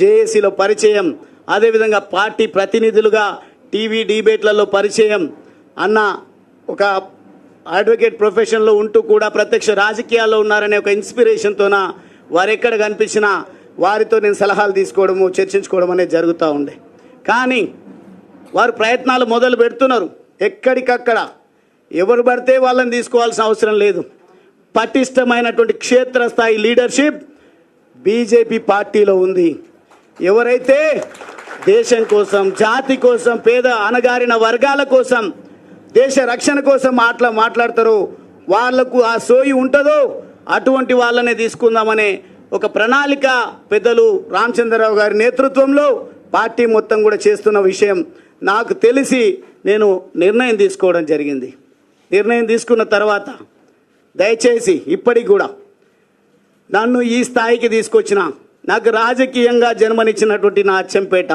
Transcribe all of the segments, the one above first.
జేఏసీలో పరిచయం అదేవిధంగా పార్టీ ప్రతినిధులుగా టీవీ డిబేట్లలో పరిచయం అన్న ఒక అడ్వకేట్ ప్రొఫెషన్లో ఉంటూ కూడా ప్రత్యక్ష రాజకీయాల్లో ఉన్నారనే ఒక ఇన్స్పిరేషన్తోన వారు ఎక్కడ కనిపించినా వారితో నేను సలహాలు తీసుకోవడము చర్చించుకోవడం అనేది జరుగుతూ ఉండే. కానీ వారు ప్రయత్నాలు మొదలు పెడుతున్నారు. ఎక్కడికక్కడ ఎవరు పడితే వాళ్ళని తీసుకోవాల్సిన అవసరం లేదు. పటిష్టమైనటువంటి క్షేత్రస్థాయి లీడర్షిప్ బీజేపీ పార్టీలో ఉంది. ఎవరైతే దేశం కోసం జాతి కోసం పేద అణగారిన వర్గాల కోసం దేశ రక్షణ కోసం మాట్లా మాట్లాడతారో వాళ్ళకు ఆ సోయి ఉంటుందో అటువంటి వాళ్ళనే తీసుకుందామనే ఒక ప్రణాళిక పెద్దలు రామచంద్రరావు గారి నేతృత్వంలో పార్టీ మొత్తం కూడా చేస్తున్న విషయం నాకు తెలిసి నేను నిర్ణయం తీసుకోవడం జరిగింది. నిర్ణయం తీసుకున్న తర్వాత దయచేసి ఇప్పటికి కూడా నన్ను ఈ స్థాయికి తీసుకొచ్చిన నాకు రాజకీయంగా జన్మనిచ్చినటువంటి నా అచ్చంపేట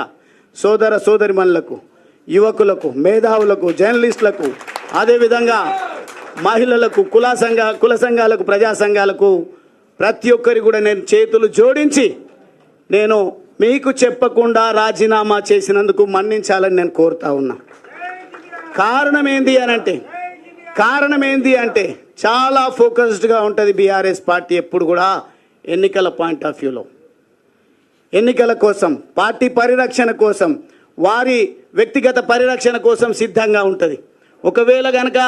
సోదర సోదరిమణులకు యువకులకు మేధావులకు జర్నలిస్టులకు అదేవిధంగా మహిళలకు కుల సంఘ కుల సంఘాలకు ప్రజా సంఘాలకు ప్రతి ఒక్కరి కూడా నేను చేతులు జోడించి నేను మీకు చెప్పకుండా రాజీనామా చేసినందుకు మన్నించాలని నేను కోరుతా ఉన్నా. కారణం ఏంది అని అంటే కారణం ఏంది అంటే చాలా ఫోకస్డ్గా ఉంటుంది బీఆర్ఎస్ పార్టీ ఎప్పుడు కూడా ఎన్నికల పాయింట్ ఆఫ్ వ్యూలో ఎన్నికల కోసం పార్టీ పరిరక్షణ కోసం వారి వ్యక్తిగత పరిరక్షణ కోసం సిద్ధంగా ఉంటుంది. ఒకవేళ గనక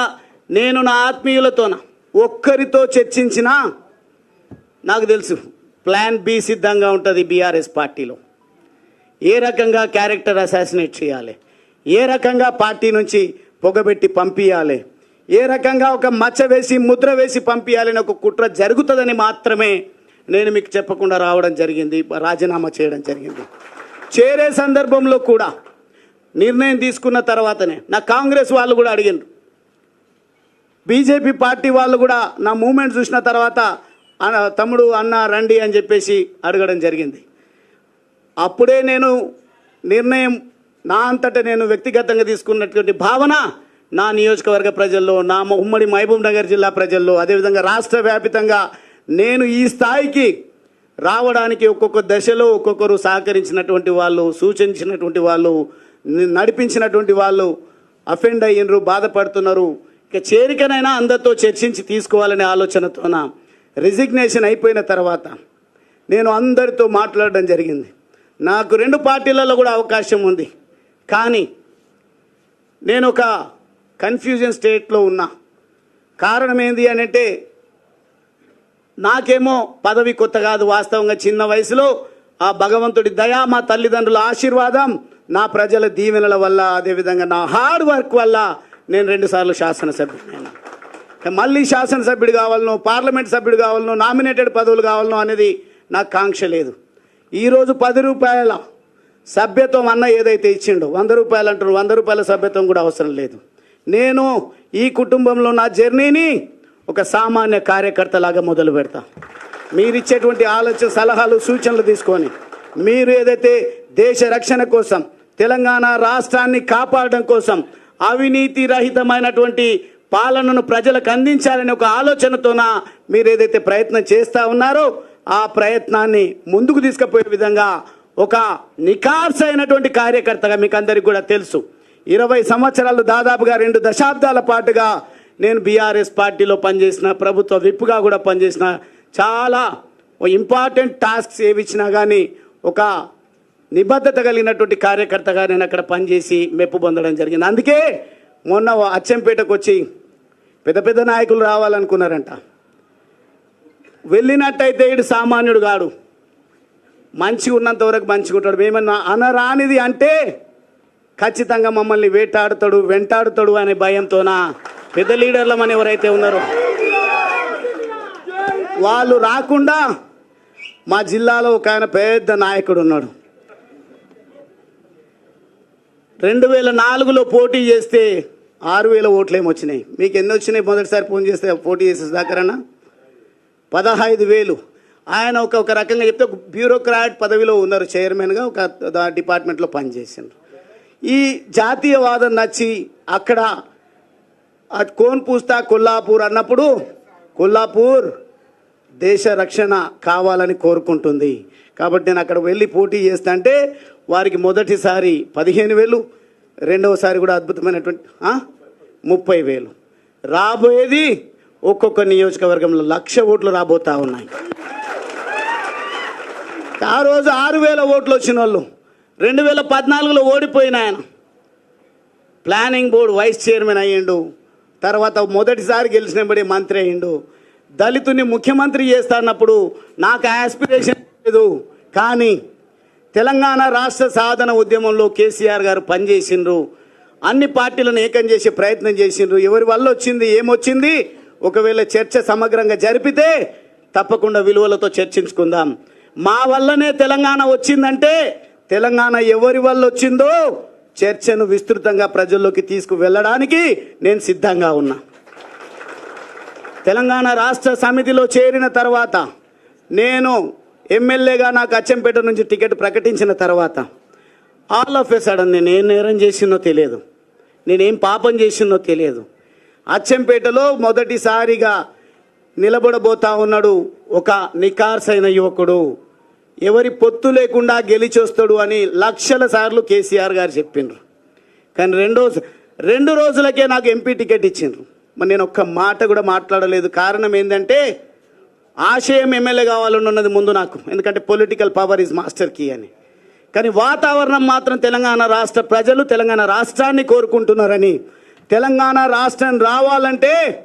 నేను నా ఆత్మీయులతోన ఒక్కరితో చర్చించినా నాకు తెలుసు ప్లాన్ బి సిద్ధంగా ఉంటుంది బీఆర్ఎస్ పార్టీలో. ఏ రకంగా క్యారెక్టర్ అసాసినేట్ చేయాలి? ఏ రకంగా పార్టీ నుంచి పొగబెట్టి పంపించాలి ఏ రకంగా ఒక మచ్చ వేసి ముద్ర వేసి పంపించాలని ఒక కుట్ర జరుగుతుందని మాత్రమే నేను మీకు చెప్పకుండా రావడం జరిగింది రాజీనామా చేయడం జరిగింది. చేరే సందర్భంలో కూడా నిర్ణయం తీసుకున్న తర్వాతనే నా కాంగ్రెస్ వాళ్ళు కూడా అడిగిండ్రు. బీజేపీ పార్టీ వాళ్ళు కూడా నా మూమెంట్ చూసిన తర్వాత తమ్ముడు అన్న రండి అని చెప్పేసి అడగడం జరిగింది. అప్పుడే నేను నిర్ణయం నా అంతటా నేను వ్యక్తిగతంగా తీసుకున్నటువంటి భావన నా నియోజకవర్గ ప్రజల్లో నా ఉమ్మడి మహబూబ్ నగర్ జిల్లా ప్రజల్లో అదేవిధంగా రాష్ట్ర వ్యాపితంగా నేను ఈ స్థాయికి రావడానికి ఒక్కొక్క దశలో ఒక్కొక్కరు సహకరించినటువంటి వాళ్ళు సూచించినటువంటి వాళ్ళు నడిపించినటువంటి వాళ్ళు అఫెండ్ అయ్యినరు బాధపడుతున్నారు. ఇక చేరికనైనా అందరితో చర్చించి తీసుకోవాలనే ఆలోచనతోన రిజిగ్నేషన్ అయిపోయిన తర్వాత నేను అందరితో మాట్లాడడం జరిగింది. నాకు రెండు పార్టీలలో కూడా అవకాశం ఉంది. కానీ నేను ఒక కన్ఫ్యూజన్ స్టేట్లో ఉన్నా. కారణం ఏంది అంటే నాకేమో పదవి కొత్త కాదు వాస్తవంగా చిన్న వయసులో ఆ భగవంతుడి దయ మా తల్లిదండ్రుల ఆశీర్వాదం నా ప్రజల దీవెనల వల్ల అదేవిధంగా నా హార్డ్ వర్క్ వల్ల నేను రెండుసార్లు శాసనసభ్యుడైనా మళ్ళీ శాసనసభ్యుడు కావాలనో పార్లమెంట్ సభ్యుడు కావాలనో నామినేటెడ్ పదవులు కావాలనో అనేది నాకు కాంక్ష లేదు. ఈరోజు పది రూపాయల సభ్యత్వం అన్న ఏదైతే ఇచ్చిండో వంద రూపాయలు అంటారు వంద రూపాయల సభ్యత్వం కూడా అవసరం లేదు. నేను ఈ కుటుంబంలో నా జర్నీని ఒక సామాన్య కార్యకర్తలాగా మొదలు పెడతా. మీరిచ్చేటువంటి ఆలోచన సలహాలు సూచనలు తీసుకొని మీరు ఏదైతే దేశ రక్షణ కోసం తెలంగాణ రాష్ట్రాన్ని కాపాడడం కోసం అవినీతి రహితమైనటువంటి పాలనను ప్రజలకు అందించాలనే ఒక ఆలోచనతోన మీరు ఏదైతే ప్రయత్నం చేస్తూ ఉన్నారో ఆ ప్రయత్నాన్ని ముందుకు తీసుకుపోయే విధంగా ఒక నికార్సైనటువంటి అయినటువంటి కార్యకర్తగా మీకు అందరికి కూడా తెలుసు. ఇరవై సంవత్సరాలు దాదాపుగా రెండు దశాబ్దాల పాటుగా నేను బీఆర్ఎస్ పార్టీలో పనిచేసిన ప్రభుత్వ విప్పుగా కూడా పనిచేసిన చాలా ఇంపార్టెంట్ టాస్క్స్ ఏవి ఇచ్చినా కానీ ఒక నిబద్ధత కలిగినటువంటి కార్యకర్తగా నేను అక్కడ పనిచేసి మెప్పు పొందడం జరిగింది. అందుకే మొన్న అచ్చంపేటకు వచ్చి పెద్ద పెద్ద నాయకులు రావాలనుకున్నారంట. వెళ్ళినట్టయితే ఇడు సామాన్యుడు కాడు. మంచిగా ఉన్నంత వరకు మంచిగా ఉంటాడు. మేమన్నా అనరానిది అంటే ఖచ్చితంగా మమ్మల్ని వేటాడుతాడు వెంటాడుతాడు అనే భయంతోనా పెద్ద లీడర్లమని ఎవరైతే ఉన్నారో వాళ్ళు రాకుండా మా జిల్లాలో ఒక ఆయన పెద్ద నాయకుడు ఉన్నాడు. రెండు వేల నాలుగులో పోటీ చేస్తే ఆరు వేల ఓట్లు వచ్చినాయి. మీకు ఎన్ని వచ్చినాయి? మొదటిసారి ఫోన్ చేస్తే పోటీ చేసే దాకరన్నా పదహైదు వేలు. ఆయన ఒక ఒక రకంగా చెప్తే ఒక బ్యూరోక్రాట్ పదవిలో ఉన్నారు. చైర్మన్గా ఒక డిపార్ట్మెంట్లో పనిచేసిండ్రు ఈ జాతీయవాదం నచ్చి అక్కడ అది కోన్ పూస్తా కొల్లాపూర్ అన్నప్పుడు కొల్లాపూర్ దేశ రక్షణ కావాలని కోరుకుంటుంది. కాబట్టి నేను అక్కడ వెళ్ళి పోటీ చేస్తా అంటే వారికి మొదటిసారి పదిహేను వేలు రెండవసారి కూడా అద్భుతమైనటువంటి ముప్పై వేలు. రాబోయేది ఒక్కొక్క నియోజకవర్గంలో లక్ష ఓట్లు రాబోతా ఉన్నాయి. ఆ రోజు ఆరు వేల ఓట్లు వచ్చిన వాళ్ళు రెండు వేల పద్నాలుగులో ఓడిపోయిన ఆయన. ప్లానింగ్ బోర్డు వైస్ చైర్మన్ అయ్యిండు. తర్వాత మొదటిసారి గెలిచినబడి మంత్రి అయ్యిండు. దళితుని ముఖ్యమంత్రి చేస్తానప్పుడు నాకు ఆస్పిరేషన్ లేదు. కానీ తెలంగాణ రాష్ట్ర సాధన ఉద్యమంలో కేసీఆర్ గారు పనిచేసిండ్రు. అన్ని పార్టీలను ఏకం చేసే ప్రయత్నం చేసిండ్రు. ఎవరి వల్ల వచ్చింది ఏమొచ్చింది ఒకవేళ చర్చ సమగ్రంగా జరిపితే తప్పకుండా విలువలతో చర్చించుకుందాం. మా వల్లనే తెలంగాణ వచ్చిందంటే తెలంగాణ ఎవరి వల్ల వచ్చిందో చర్చను విస్తృతంగా ప్రజల్లోకి తీసుకువెళ్ళడానికి నేను సిద్ధంగా ఉన్నా. తెలంగాణ రాష్ట్ర సమితిలో చేరిన తర్వాత నేను ఎమ్మెల్యేగా నాకు అచ్చంపేట నుంచి టికెట్ ప్రకటించిన తర్వాత ఆల్ ఆఫ్ ఎ సడన్ నేను ఏం నేరం చేసినో తెలియదు. నేనేం పాపం చేసినో తెలియదు. అచ్చంపేటలో మొదటిసారిగా నిలబడబోతా ఉన్నాడు ఒక నికార్సైన యువకుడు. ఎవరి పొత్తు లేకుండా గెలిచొస్తాడు అని లక్షల సార్లు కేసీఆర్ గారు చెప్పిండ్రు. కానీ రెండో రెండు రోజులకే నాకు ఎంపీ టికెట్ ఇచ్చిండ్రు. మరి నేను ఒక్క మాట కూడా మాట్లాడలేదు. కారణం ఏంటంటే ఆశయం ఎమ్మెల్యే కావాలని ఉన్నది ముందు నాకు. ఎందుకంటే political power is master key అని. కానీ వాతావరణం మాత్రం తెలంగాణ రాష్ట్ర ప్రజలు తెలంగాణ రాష్ట్రాన్ని కోరుకుంటున్నారని. తెలంగాణ రాష్ట్రం రావాలంటే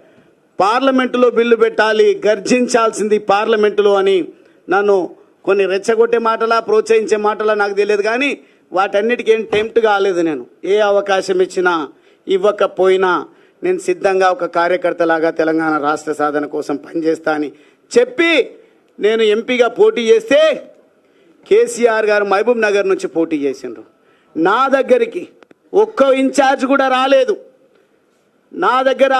పార్లమెంటులో బిల్లు పెట్టాలి గర్జించాల్సింది పార్లమెంటులో అని నన్ను కొన్ని రెచ్చగొట్టే మాటలా ప్రోత్సహించే మాటలా నాకు తెలియదు కానీ వాటన్నిటికీ ఏం టెంప్ట్ కాలేదు నేను. ఏ అవకాశం ఇచ్చినా ఇవ్వకపోయినా నేను సిద్ధంగా ఒక కార్యకర్తలాగా తెలంగాణ రాష్ట్ర సాధన కోసం పనిచేస్తా అని చెప్పి నేను ఎంపీగా పోటీ చేస్తే కేసీఆర్ గారు మహబూబ్ నగర్ నుంచి పోటీ చేసిండ్రు. నా దగ్గరికి ఒక్క ఇన్ఛార్జ్ కూడా రాలేదు. నా దగ్గర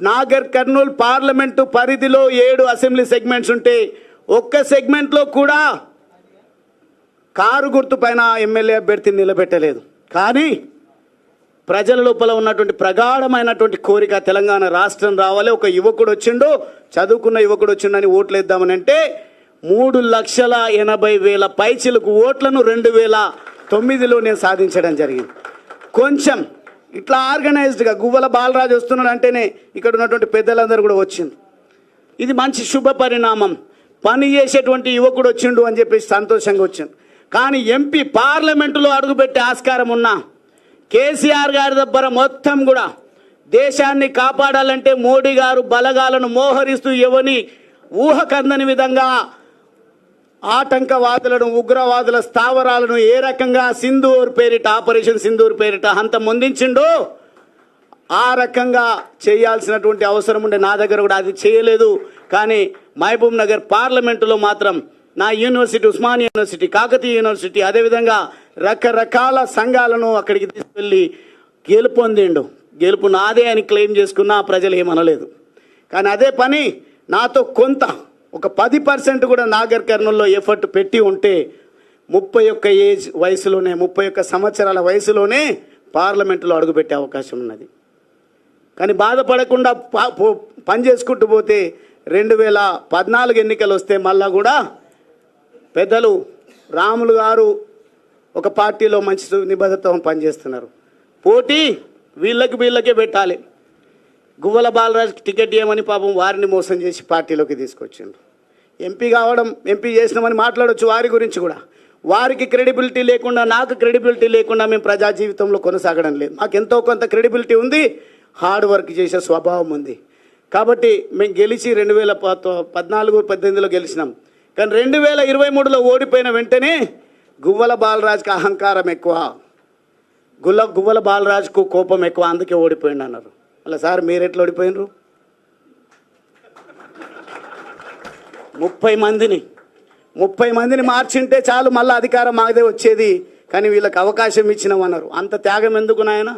నాగర్ కర్నూలు పార్లమెంటు పరిధిలో ఏడు అసెంబ్లీ సెగ్మెంట్స్ ఉంటే ఒక్క సెగ్మెంట్లో కూడా కారు గుర్తు పైన ఎమ్మెల్యే అభ్యర్థిని నిలబెట్టలేదు. కానీ ప్రజల లోపల ఉన్నటువంటి ప్రగాఢమైనటువంటి కోరిక తెలంగాణ రాష్ట్రం రావాలి. ఒక యువకుడు వచ్చిండు చదువుకున్న యువకుడు వచ్చిండని ఓట్లు వేద్దామని అంటే మూడు లక్షల ఎనభై వేల పైచిలకు ఓట్లను రెండు వేల తొమ్మిదిలో నేను సాధించడం జరిగింది. కొంచెం ఇట్లా ఆర్గనైజ్డ్గా గువ్వల బాలరాజు వస్తున్నాడు అంటేనే ఇక్కడ ఉన్నటువంటి పెద్దలందరూ కూడా వచ్చింది ఇది మంచి శుభ పరిణామం. పని చేసేటువంటి యువకుడు వచ్చిండు అని చెప్పేసి సంతోషంగా వచ్చిండు. కానీ ఎంపీ పార్లమెంటులో అడుగుపెట్టే ఆస్కారం ఉన్నా కేసీఆర్ గారి దగ్గర మొత్తం కూడా దేశాన్ని కాపాడాలంటే మోడీ గారు బలగాలను మోహరిస్తూ ఎవని ఊహకందని విధంగా ఆటంకవాదులను ఉగ్రవాదుల స్థావరాలను ఏ రకంగా సింధూర్ పేరిట ఆపరేషన్ సింధూర్ పేరిట అంత ముందించిండో ఆ రకంగా చేయాల్సినటువంటి అవసరం ఉండే నా దగ్గర కూడా అది చేయలేదు. కానీ మహబూబ్ నగర్ పార్లమెంటులో మాత్రం నా university Osmania university Kakatiya university అదేవిధంగా రకరకాల సంఘాలను అక్కడికి తీసుకెళ్ళి గెలుపొందిండు. గెలుపు నాదే అని క్లెయిమ్ చేసుకున్నా ప్రజలు ఏమనలేదు. కానీ అదే పని నాతో కొంత ఒక పది పర్సెంట్ కూడా నాగర్ కర్నూల్లో ఎఫర్ట్ పెట్టి ఉంటే ముప్పై ఒక్క ఏజ్ వయసులోనే ముప్పై ఒక్క సంవత్సరాల వయసులోనే పార్లమెంటులో అడుగుపెట్టే అవకాశం ఉన్నది. కానీ బాధపడకుండా పా- పని చేసుకుంటూ పోతే రెండు వేల పద్నాలుగు ఎన్నికలు వస్తే మళ్ళా కూడా పెద్దలు రాములు గారు ఒక పార్టీలో మంచి నిబద్ధతో పనిచేస్తున్నారు. పోటీ వీళ్ళకి వీళ్ళకే పెట్టాలి. గువ్వల బాలరాజు టికెట్ ఇవ్వమని పాపం వారిని మోసం చేసి పార్టీలోకి తీసుకొచ్చిండ్రు. ఎంపీ కావడం ఎంపీ చేసినామని మాట్లాడొచ్చు వారి గురించి కూడా. వారికి క్రెడిబిలిటీ లేకుండా నాకు క్రెడిబిలిటీ లేకుండా మేము ప్రజా జీవితంలో కొనసాగడం లేదు. మాకు ఎంతో కొంత క్రెడిబిలిటీ ఉంది హార్డ్ వర్క్ చేసే స్వభావం ఉంది. కాబట్టి మేము గెలిచి రెండు వేల పద్నాలుగు పద్దెనిమిదిలో గెలిచినాం. కానీ రెండు వేల ఇరవై మూడులో ఓడిపోయిన వెంటనే గువ్వల బాలరాజుకి అహంకారం ఎక్కువ. గుల్ల గువ్వల బాలరాజుకు కోపం ఎక్కువ. అందుకే ఓడిపోయిండు అన్నారు. అలా సార్ మీరు ఎట్లా ఓడిపోయినరు? ముప్పై మందిని. ముప్పై మందిని మార్చింటే చాలు మళ్ళీ అధికారం మాదే వచ్చేది. కానీ వీళ్ళకి అవకాశం ఇచ్చినామన్నారు అంత త్యాగం ఎందుకు నాయనా?